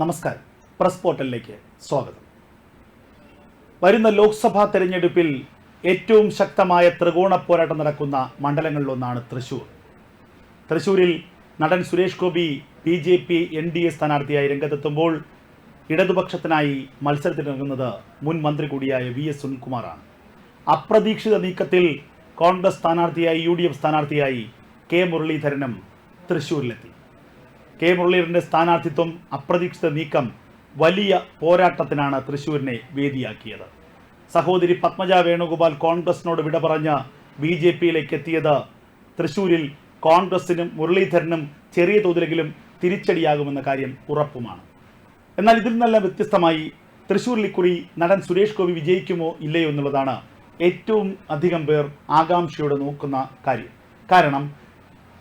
നമസ്കാരം. പ്രസ് പോർട്ടലിലേക്ക് സ്വാഗതം. വരുന്ന ലോക്സഭാ തെരഞ്ഞെടുപ്പിൽ ഏറ്റവും ശക്തമായ ത്രികോണ പോരാട്ടം നടക്കുന്ന മണ്ഡലങ്ങളിലൊന്നാണ് തൃശൂർ. തൃശൂരിൽ നടൻ Suresh Gopi B J P N D A സ്ഥാനാർത്ഥിയായി രംഗത്തെത്തുമ്പോൾ ഇടതുപക്ഷത്തിനായി മത്സരത്തിനിറങ്ങുന്നത് മുൻ മന്ത്രി കൂടിയായ വി എസ് സുനിൽകുമാറാണ്. അപ്രതീക്ഷിത നീക്കത്തിൽ കോൺഗ്രസ് സ്ഥാനാർത്ഥിയായി യു ഡി എഫ് സ്ഥാനാർത്ഥിയായി കെ മുരളീധരനും തൃശൂരിലെത്തി. കെ മുരളീധരന്റെ സ്ഥാനാർത്ഥിത്വം അപ്രതീക്ഷിത നീക്കം വലിയ പോരാട്ടത്തിനാണ് തൃശൂരിനെ വേദിയാക്കിയത്. സഹോദരി പത്മജ വേണുഗോപാൽ കോൺഗ്രസിനോട് വിട പറഞ്ഞ് ബി ജെ പിയിലേക്ക് എത്തിയത് തൃശൂരിൽ കോൺഗ്രസിനും മുരളീധരനും ചെറിയ തോതിലെങ്കിലും തിരിച്ചടിയാകുമെന്ന കാര്യം ഉറപ്പുമാണ്. എന്നാൽ ഇതിൽ നിന്നെല്ലാം വ്യത്യസ്തമായി തൃശൂരിൽ ഇക്കുറി നടൻ സുരേഷ് ഗോപി വിജയിക്കുമോ ഇല്ലയോ എന്നുള്ളതാണ് ഏറ്റവും അധികം പേർ ആകാംക്ഷയോടെ നോക്കുന്ന കാര്യം. കാരണം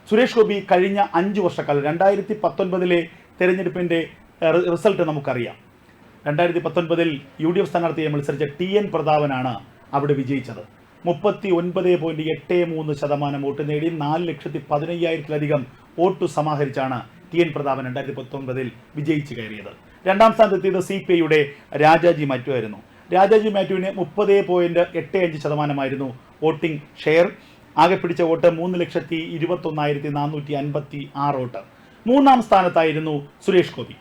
സുരേഷ് ഗോപി കഴിഞ്ഞ അഞ്ച് വർഷക്കാലം രണ്ടായിരത്തി പത്തൊൻപതിലെ തെരഞ്ഞെടുപ്പിന്റെ റിസൾട്ട് നമുക്കറിയാം. രണ്ടായിരത്തി പത്തൊൻപതിൽ യു ഡി എഫ് സ്ഥാനാർത്ഥിയെ മത്സരിച്ച ടി എൻ പ്രതാപനാണ് അവിടെ വിജയിച്ചത്. മുപ്പത്തി ഒൻപത് പോയിന്റ് എട്ട് മൂന്ന് ശതമാനം വോട്ട് നേടി നാല് ലക്ഷത്തി പതിനയ്യായിരത്തിലധികം വോട്ട് സമാഹരിച്ചാണ് ടി എൻ പ്രതാപൻ രണ്ടായിരത്തി പത്തൊൻപതിൽ വിജയിച്ചു കയറിയത്. രണ്ടാം സ്ഥാനത്തെത്തിയത് സി പി ഐയുടെ രാജാജി മാറ്റു ആയിരുന്നു. രാജാജി മാറ്റുവിന് മുപ്പത് പോയിന്റ് എട്ട് അഞ്ച് ശതമാനമായിരുന്നു വോട്ടിംഗ് ഷെയർ. ആകെ പിടിച്ച വോട്ട് മൂന്ന് ലക്ഷത്തി ഇരുപത്തൊന്നായിരത്തി നാനൂറ്റി അൻപത്തി ആറ് വോട്ട്. മൂന്നാം സ്ഥാനത്തായിരുന്നു സുരേഷ് ഗോപി.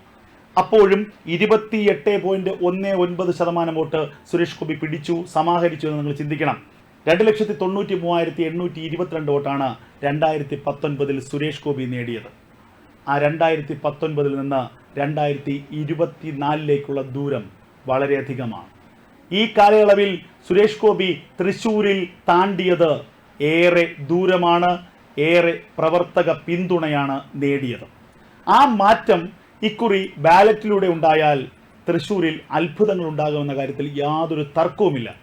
അപ്പോഴും ഇരുപത്തിയെട്ട് പോയിന്റ് ഒന്ന് ഒൻപത് ശതമാനം വോട്ട് സുരേഷ് ഗോപി പിടിച്ചു സമാഹരിച്ചു എന്ന് നിങ്ങൾ ചിന്തിക്കണം. രണ്ട് ലക്ഷത്തി തൊണ്ണൂറ്റി മൂവായിരത്തി എണ്ണൂറ്റി ഇരുപത്തിരണ്ട് വോട്ടാണ് രണ്ടായിരത്തി പത്തൊൻപതിൽ സുരേഷ് ഗോപി നേടിയത്. ആ രണ്ടായിരത്തി പത്തൊൻപതിൽ നിന്ന് രണ്ടായിരത്തി ഇരുപത്തിനാലിലേക്കുള്ള ദൂരം വളരെയധികമാണ്. ഈ കാലയളവിൽ സുരേഷ് ഗോപി തൃശൂരിൽ താണ്ടിയത് ഏറെ ദൂരമാണ് ഏറെ പ്രവർത്തക പിന്തുണയാണ് നേടിയത്. ആ മാറ്റം ഇക്കുറി ബാലറ്റിലൂടെ ഉണ്ടായാൽ തൃശൂരിൽ അത്ഭുതങ്ങൾ ഉണ്ടാകുമെന്ന കാര്യത്തിൽ യാതൊരു തർക്കവുമില്ല.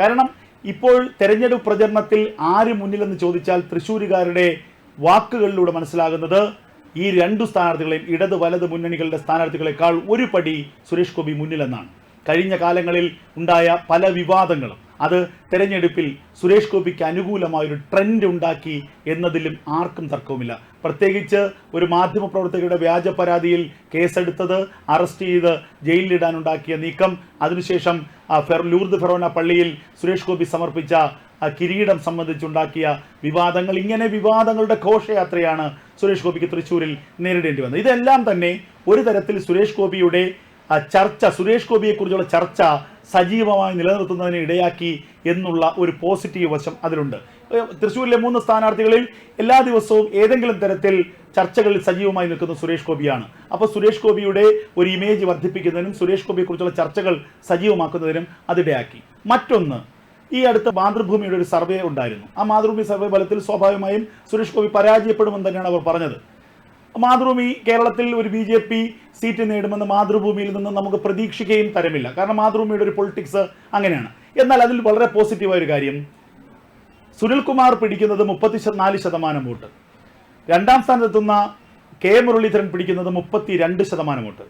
കാരണം ഇപ്പോൾ തെരഞ്ഞെടുപ്പ് പ്രചരണത്തിൽ ആര് മുന്നിലെന്ന് ചോദിച്ചാൽ തൃശ്ശൂരുകാരുടെ വാക്കുകളിലൂടെ മനസ്സിലാകുന്നത് ഈ രണ്ടു സ്ഥാനാർത്ഥികളെയും ഇടത് വലത് മുന്നണികളുടെ സ്ഥാനാർത്ഥികളെക്കാൾ ഒരു പടി സുരേഷ് ഗോപി മുന്നിലെന്നാണ്. കഴിഞ്ഞ കാലങ്ങളിൽ ഉണ്ടായ പല വിവാദങ്ങളും അത് തെരഞ്ഞെടുപ്പിൽ സുരേഷ് ഗോപിക്ക് അനുകൂലമായൊരു ട്രെൻഡ് ഉണ്ടാക്കി എന്നതിലും ആർക്കും തർക്കവുമില്ല. പ്രത്യേകിച്ച് ഒരു മാധ്യമപ്രവർത്തകരുടെ വ്യാജ പരാതിയിൽ കേസെടുത്തത് അറസ്റ്റ് ചെയ്ത് ജയിലിലിടാനുണ്ടാക്കിയ നീക്കം അതിനുശേഷം ലൂർദ് ഫെറോന പള്ളിയിൽ സുരേഷ് ഗോപി സമർപ്പിച്ച കിരീടം സംബന്ധിച്ചുണ്ടാക്കിയ വിവാദങ്ങൾ ഇങ്ങനെ വിവാദങ്ങളുടെ ഘോഷയാത്രയാണ് സുരേഷ് ഗോപിക്ക് തൃശ്ശൂരിൽ നേരിടേണ്ടി വന്നത്. ഇതെല്ലാം തന്നെ ഒരു തരത്തിൽ സുരേഷ് ഗോപിയുടെ ചർച്ച സുരേഷ് ഗോപിയെക്കുറിച്ചുള്ള ചർച്ച സജീവമായി നിലനിർത്തുന്നതിന് ഇടയാക്കി എന്നുള്ള ഒരു പോസിറ്റീവ് വശം അതിലുണ്ട്. തൃശ്ശൂരിലെ മൂന്ന് സ്ഥാനാർത്ഥികളിൽ എല്ലാ ദിവസവും ഏതെങ്കിലും തരത്തിൽ ചർച്ചകളിൽ സജീവമായി നിൽക്കുന്ന സുരേഷ് ഗോപിയാണ്. അപ്പോൾ സുരേഷ് ഗോപിയുടെ ഒരു ഇമേജ് വർദ്ധിപ്പിക്കുന്നതിനും സുരേഷ് ഗോപിയെക്കുറിച്ചുള്ള ചർച്ചകൾ സജീവമാക്കുന്നതിനും അതിടയാക്കി മറ്റൊന്ന് ഈ അടുത്ത മാതൃഭൂമിയുടെ ഒരു സർവേ ഉണ്ടായിരുന്നു. ആ മാതൃഭൂമി സർവേ ഫലത്തിൽ സ്വാഭാവികമായും സുരേഷ് ഗോപി പരാജയപ്പെടുമെന്ന് തന്നെയാണ് അവർ പറഞ്ഞത്. മാതൃഭൂമി കേരളത്തിൽ ഒരു ബി ജെ പി സീറ്റ് നേടുമെന്ന് മാതൃഭൂമിയിൽ നിന്ന് നമുക്ക് പ്രതീക്ഷിക്കുകയും തരമില്ല. കാരണം മാതൃഭൂമിയുടെ ഒരു പൊളിറ്റിക്സ് അങ്ങനെയാണ്. എന്നാൽ അതിൽ വളരെ പോസിറ്റീവായ ഒരു കാര്യം. സുനിൽകുമാർ പിടിക്കുന്നത് മുപ്പത്തി നാല് ശതമാനം വോട്ട്. രണ്ടാം സ്ഥാനത്തെത്തുന്ന കെ മുരളീധരൻ പിടിക്കുന്നത് മുപ്പത്തി രണ്ട് ശതമാനം വോട്ട്.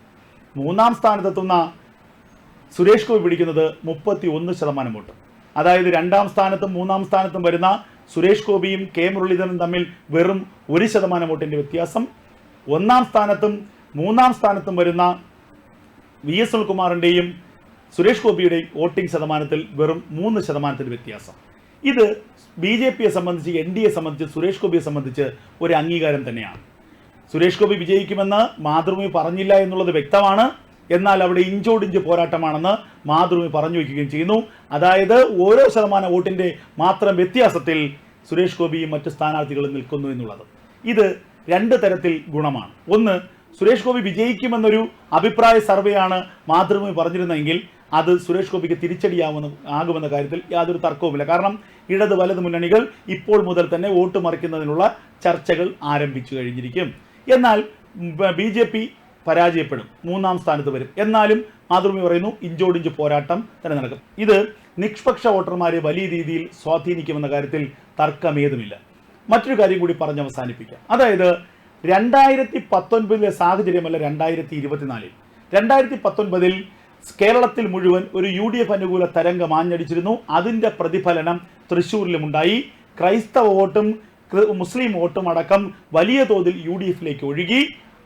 മൂന്നാം സ്ഥാനത്തെത്തുന്ന സുരേഷ് ഗോപി പിടിക്കുന്നത് മുപ്പത്തി ഒന്ന് ശതമാനം വോട്ട്. അതായത് രണ്ടാം സ്ഥാനത്തും മൂന്നാം സ്ഥാനത്തും വരുന്ന സുരേഷ് ഗോപിയും കെ മുരളീധരനും തമ്മിൽ വെറും ഒരു ശതമാനം വോട്ടിന്റെ വ്യത്യാസം ഒന്നാം സ്ഥാനത്തും മൂന്നാം സ്ഥാനത്തും വരുന്ന വി എസ് സുനിൽകുമാറിന്റെയും സുരേഷ് ഗോപിയുടെയും വോട്ടിംഗ് ശതമാനത്തിൽ വെറും മൂന്ന് ശതമാനത്തിന്റെ വ്യത്യാസം. ഇത് ബി ജെ പിയെ സംബന്ധിച്ച് എൻ ഡി എ സംബന്ധിച്ച് സുരേഷ് ഗോപിയെ സംബന്ധിച്ച് ഒരു അംഗീകാരം തന്നെയാണ്. സുരേഷ് ഗോപി വിജയിക്കുമെന്ന് മാതൃഭൂമി പറഞ്ഞില്ല എന്നുള്ളത് വ്യക്തമാണ്. എന്നാൽ അവിടെ ഇഞ്ചോടിഞ്ച് പോരാട്ടമാണെന്ന് മാതൃഭൂമി പറഞ്ഞു വയ്ക്കുകയും ചെയ്യുന്നു. അതായത് ഓരോ ശതമാനം വോട്ടിന്റെ മാത്രം വ്യത്യാസത്തിൽ സുരേഷ് ഗോപിയും മറ്റ് സ്ഥാനാർത്ഥികളും നിൽക്കുന്നു എന്നുള്ളത്. ഇത് രണ്ട് തരത്തിൽ ഗുണമാണ്. ഒന്ന് സുരേഷ് ഗോപി വിജയിക്കുമെന്നൊരു അഭിപ്രായ സർവേയാണ് മാതൃഭൂമി പറഞ്ഞിരുന്നെങ്കിൽ അത് സുരേഷ് ഗോപിക്ക് തിരിച്ചടിയാവുന്ന ആകുമെന്ന കാര്യത്തിൽ യാതൊരു തർക്കവുമില്ല. കാരണം ഇടത് വലത് മുന്നണികൾ ഇപ്പോൾ മുതൽ തന്നെ വോട്ട് മറിക്കുന്നതിനുള്ള ചർച്ചകൾ ആരംഭിച്ചു കഴിഞ്ഞിരിക്കും. എന്നാൽ ബി ജെ പി പരാജയപ്പെടും. മൂന്നാം സ്ഥാനത്ത് വരും. എന്നാലും മാതൃഭൂമി പറയുന്നു ഇഞ്ചോടിഞ്ച് പോരാട്ടം തന്നെ നടക്കും. ഇത് നിഷ്പക്ഷ വോട്ടർമാരെ വലിയ രീതിയിൽ സ്വാധീനിക്കുമെന്ന കാര്യത്തിൽ തർക്കമേതുമില്ല. മറ്റൊരു കാര്യം കൂടി പറഞ്ഞ് അവസാനിപ്പിക്കാം. അതായത് രണ്ടായിരത്തി പത്തൊൻപതിലെ സാഹചര്യമല്ല രണ്ടായിരത്തി ഇരുപത്തിനാലിൽ രണ്ടായിരത്തി പത്തൊൻപതിൽ കേരളത്തിൽ മുഴുവൻ ഒരു യു ഡി എഫ് അനുകൂല തരംഗം ആഞ്ഞടിച്ചിരുന്നു. അതിന്റെ പ്രതിഫലനം തൃശ്ശൂരിലുമുണ്ടായി. ക്രൈസ്തവ വോട്ടും മുസ്ലിം വോട്ടും അടക്കം വലിയ തോതിൽ യു ഡി എഫിലേക്ക് ഒഴുകി.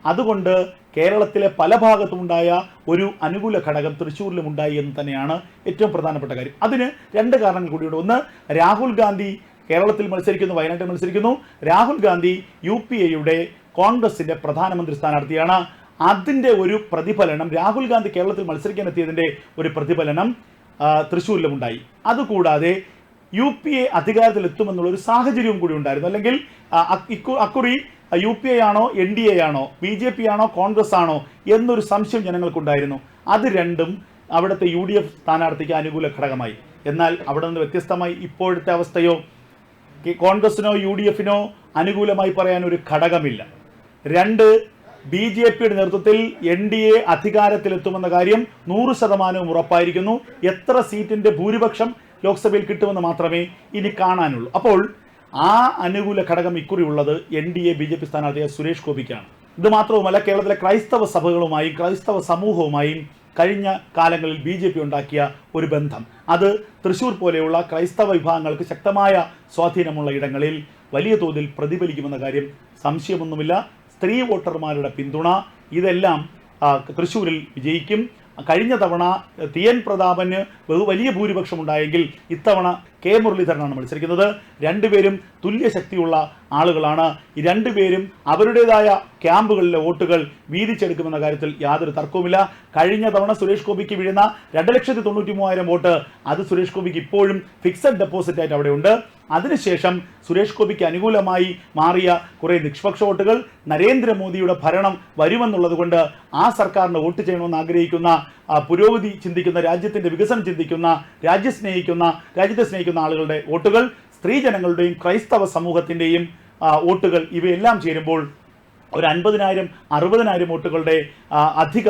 അതുകൊണ്ട് കേരളത്തിലെ പല ഭാഗത്തുമുണ്ടായ ഒരു അനുകൂല ഘടകം തൃശ്ശൂരിലും ഉണ്ടായി എന്ന് തന്നെയാണ് ഏറ്റവും പ്രധാനപ്പെട്ട കാര്യം. അതിന് രണ്ട് കാരണങ്ങൾ കൂടിയുണ്ട്. ഒന്ന് രാഹുൽ ഗാന്ധി കേരളത്തിൽ മത്സരിക്കുന്നു വയനാട്ടിൽ മത്സരിക്കുന്നു. രാഹുൽ ഗാന്ധി യു പി എയുടെ കോൺഗ്രസിന്റെ പ്രധാനമന്ത്രി സ്ഥാനാർത്ഥിയാണ്. അതിന്റെ ഒരു പ്രതിഫലനം രാഹുൽ ഗാന്ധി കേരളത്തിൽ മത്സരിക്കാൻ എത്തിയതിന്റെ ഒരു പ്രതിഫലനം ആ, തൃശ്ശൂരിലും ഉണ്ടായി. അതുകൂടാതെ യു പി എ അധികാരത്തിൽ എത്തുമെന്നുള്ള ഒരു സാഹചര്യവും കൂടി ഉണ്ടായിരുന്നു. അല്ലെങ്കിൽ അക്കുറി യു പി എ ആണോ എൻ ഡി എ ആണോ ബി ജെ പി ആണോ കോൺഗ്രസ് ആണോ എന്നൊരു സംശയം ജനങ്ങൾക്കുണ്ടായിരുന്നു. അത് രണ്ടും അവിടുത്തെ യു ഡി എഫ് സ്ഥാനാർത്ഥിക്ക് അനുകൂല ഘടകമായി. എന്നാൽ അവിടെ നിന്ന് വ്യത്യസ്തമായി ഇപ്പോഴത്തെ അവസ്ഥയോ കോൺഗ്രസിനോ യു ഡി എഫിനോ അനുകൂലമായി പറയാൻ ഒരു ഘടകമില്ല. രണ്ട് ബി ജെ പിയുടെ നേതൃത്വത്തിൽ എൻ ഡി എ അധികാരത്തിലെത്തുമെന്ന കാര്യം നൂറ് ശതമാനവും ഉറപ്പായിരിക്കുന്നു. എത്ര സീറ്റിന്റെ ഭൂരിപക്ഷം ലോക്സഭയിൽ കിട്ടുമെന്ന് മാത്രമേ ഇനി കാണാനുള്ളൂ. അപ്പോൾ ആ അനുകൂല ഘടകം ഇക്കുറി ഉള്ളത് N D A B J P സ്ഥാനാർത്ഥിയായ Suresh ഗോപിക്കാണ്. ഇത് മാത്രവുമല്ല കേരളത്തിലെ ക്രൈസ്തവ സഭകളുമായും ക്രൈസ്തവ സമൂഹവുമായും കഴിഞ്ഞ കാലങ്ങളിൽ ബി ജെ പി ഉണ്ടാക്കിയ ഒരു ബന്ധം. അത് തൃശ്ശൂർ പോലെയുള്ള ക്രൈസ്തവ വിഭാഗങ്ങൾക്ക് ശക്തമായ സ്വാധീനമുള്ള ഇടങ്ങളിൽ വലിയ തോതിൽ പ്രതിഫലിക്കുമെന്ന കാര്യം സംശയമൊന്നുമില്ല. സ്ത്രീ വോട്ടർമാരുടെ പിന്തുണ ഇതെല്ലാം തൃശ്ശൂരിൽ വിജയിക്കും. കഴിഞ്ഞ തവണ ടി എൻ പ്രതാപന് വലിയ ഭൂരിപക്ഷം ഉണ്ടായെങ്കിൽ ഇത്തവണ കെ മുരളീധരനാണ് മത്സരിക്കുന്നത്. രണ്ടുപേരും തുല്യ ശക്തിയുള്ള ആളുകളാണ്. ഈ രണ്ടുപേരും അവരുടേതായ ക്യാമ്പുകളിലെ വോട്ടുകൾ വീതിച്ചെടുക്കുമെന്ന കാര്യത്തിൽ യാതൊരു തർക്കവുമില്ല. കഴിഞ്ഞ തവണ സുരേഷ് ഗോപിക്ക് വീഴുന്ന രണ്ട് ലക്ഷത്തി തൊണ്ണൂറ്റി മൂവായിരം വോട്ട് അത് സുരേഷ് ഗോപിക്ക് ഇപ്പോഴും ഫിക്സഡ് ഡെപ്പോസിറ്റ് ആയിട്ട് അവിടെയുണ്ട്. അതിനുശേഷം സുരേഷ് ഗോപിക്ക് അനുകൂലമായി മാറിയ കുറെ നിഷ്പക്ഷ വോട്ടുകൾ. നരേന്ദ്രമോദിയുടെ ഭരണം വരുമെന്നുള്ളത് കൊണ്ട് ആ സർക്കാരിന് വോട്ട് ചെയ്യണമെന്ന് ആഗ്രഹിക്കുന്ന പുരോഗതി ചിന്തിക്കുന്ന രാജ്യത്തിന്റെ വികസനം ചിന്തിക്കുന്ന രാജ്യ സ്നേഹിക്കുന്ന രാജ്യത്തെ സ്നേഹിക്കുന്ന ആളുകളുടെ വോട്ടുകൾ സ്ത്രീജനങ്ങളുടെയും ക്രൈസ്തവ സമൂഹത്തിന്റെയും വോട്ടുകൾ ഇവയെല്ലാം ചേരുമ്പോൾ ഒരു അൻപതിനായിരം അറുപതിനായിരം വോട്ടുകളുടെ അധിക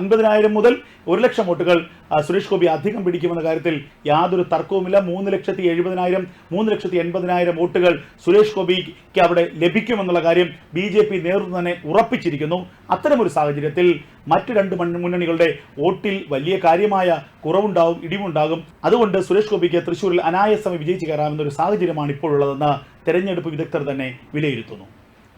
അൻപതിനായിരം മുതൽ ഒരു ലക്ഷം വോട്ടുകൾ സുരേഷ് ഗോപി അധികം പിടിക്കുമെന്ന കാര്യത്തിൽ യാതൊരു തർക്കവുമില്ല. മൂന്ന് ലക്ഷത്തി എഴുപതിനായിരം മൂന്ന് ലക്ഷത്തി എൺപതിനായിരം വോട്ടുകൾ സുരേഷ് ഗോപിക്ക് അവിടെ ലഭിക്കുമെന്നുള്ള കാര്യം ബി ജെ പി നേതൃത്വം തന്നെ ഉറപ്പിച്ചിരിക്കുന്നു. അത്തരമൊരു സാഹചര്യത്തിൽ മറ്റു രണ്ട് മുന്നണികളുടെ വോട്ടിൽ വലിയ കാര്യമായ കുറവുണ്ടാവും ഇടിവുണ്ടാകും. അതുകൊണ്ട് സുരേഷ് ഗോപിക്ക് തൃശ്ശൂരിൽ അനായാസമായി വിജയിച്ചു കയറാമെന്നൊരു സാഹചര്യമാണ് ഇപ്പോഴുള്ളതെന്ന് തെരഞ്ഞെടുപ്പ് വിദഗ്ധർ തന്നെ വിലയിരുത്തുന്നു.